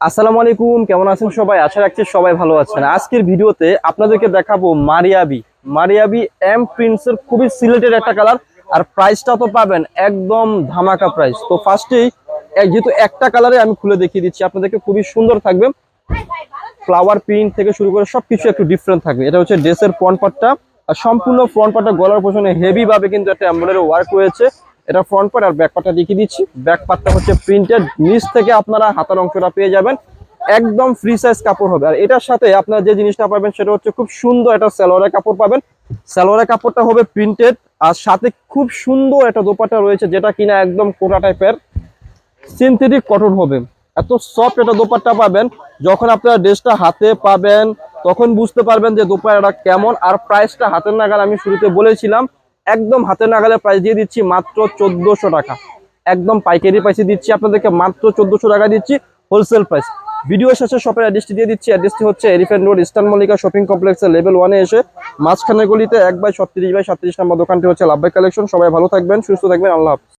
আসসালামু আলাইকুম, কেমন আছেন সবাই? আশা রাখছি সবাই ভালো আছেন। আজকের ভিডিওতে আপনাদেরকে দেখাবো মারিয়াবি। মারিয়াবি এম প্রিন্টসের খুবই সিলেটেড একটা কালার আর প্রাইসটা তো পাবেন একদম ধামাকা প্রাইস তো ফার্স্টেই যেহেতু একটা কালারে আমি খুলে দেখিয়ে দিচ্ছি, আপনাদেরকে খুবই সুন্দর থাকবে। ফ্লাওয়ার প্রিন্ট থেকে শুরু করে সবকিছু একটু ডিফারেন্ট থাকবে। এটা হচ্ছে ড্রেসের ফ্রন্ট পার্টটা আর সম্পূর্ণ ফ্রন্ট পার্টটা গলার পোষণে হেভি ভাবে কিন্তু একটা এমব্রয়ডারি ওয়ার্ক রয়েছে। এটা ফ্রন্ট পার্ট আর ব্যাক পার্টটা দেখিয়ে দিচ্ছি। ব্যাক পার্টটা হচ্ছে প্রিন্টেড নিচ থেকে আপনারা হাতার অংশটা পেয়ে যাবেন। একদম ফ্রি সাইজ কাপড় হবে। আর এটার সাথে আপনারা যে জিনিসটা পাবেন সেটা হচ্ছে খুব সুন্দর একটা সালোয়ারের কাপড় পাবেন। সালোয়ারের কাপড়টা হবে প্রিন্টেড আর সাথে খুব সুন্দর একটা দোপাট্টা রয়েছে, যেটা কিনা একদম কোটা টাইপের সিনথেটিক কটন হবে। এত সফট একটা দোপাট্টা পাবেন। যখন আপনারা ড্রেসটা হাতে পাবেন, তখন বুঝতে পারবেন যে দোপাট্টাটা কেমন। আর প্রাইসটা হাতের নাগাল আমি শুরুতে বলেছিলাম। একদম হাতে নাগালে প্রাইস দিয়ে দিচ্ছি মাত্র চোদ্দশো টাকা। একদম পাইকারি প্রাইসে দিচ্ছি আপনাদেরকে মাত্র চোদ্দশো টাকা দিচ্ছি হোলসেল প্রাইস ভিডিও শেষে শপের অ্যাড্রেসটি দিয়ে দিচ্ছি। অ্যাড্রেসটি হচ্ছে Elephant Road Eastern Mallika shopping কমপ্লেক্সের লেভেল ওয়ানে এসে মাঝখানে গলিতে এক বাই ছত্রিশ বাই সাতত্রিশ নম্বর দোকানটি হচ্ছে লাভবাই কালেকশন সবাই ভালো থাকবেন, সুস্থ থাকবেন, আল্লাহ